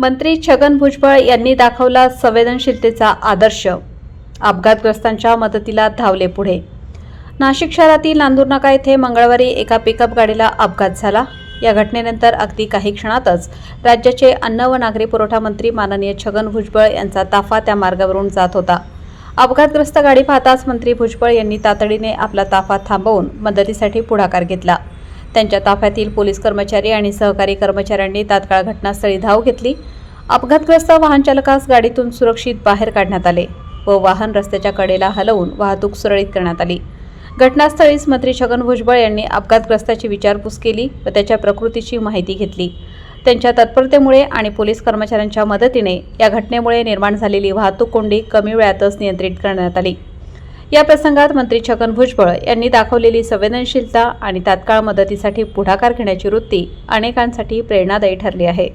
मंत्री छगन भुजबळ यांनी दाखवला संवेदनशीलतेचा आदर्श. अपघातग्रस्तांच्या मदतीला धावले पुढे. नाशिक शहरातील नांदूर नाका येथे मंगळवारी एका पिकअप गाडीला अपघात झाला. या घटनेनंतर अगदी काही क्षणातच राज्याचे अन्न व नागरी पुरवठा मंत्री माननीय छगन भुजबळ यांचा ताफा त्या मार्गावरून जात होता. अपघातग्रस्त गाडी पाहताच मंत्री भुजबळ यांनी तातडीने आपला ताफा थांबवून मदतीसाठी पुढाकार घेतला. त्यांच्या ताफ्यातील पोलीस कर्मचारी आणि सहकारी कर्मचाऱ्यांनी तात्काळ घटनास्थळी धाव घेतली. अपघातग्रस्त वाहन चालकास गाडीतून सुरक्षित बाहेर काढण्यात आले व वाहन रस्त्याच्या कडेला हलवून वाहतूक सुरळीत करण्यात आली. घटनास्थळीच मंत्री छगन भुजबळ यांनी अपघातग्रस्ताची विचारपूस केली व त्याच्या प्रकृतीची माहिती घेतली. त्यांच्या तत्परतेमुळे आणि पोलीस कर्मचाऱ्यांच्या मदतीने या घटनेमुळे निर्माण झालेली वाहतूक कोंडी कमी वेळातच नियंत्रित करण्यात आली. या प्रसंगात मंत्री छगन भुजबळ यांनी दाखवलेली संवेदनशीलता आणि तात्काळ मदतीसाठी पुढाकार घेण्याची वृत्ती अनेकांसाठी प्रेरणादायी ठरली आहे.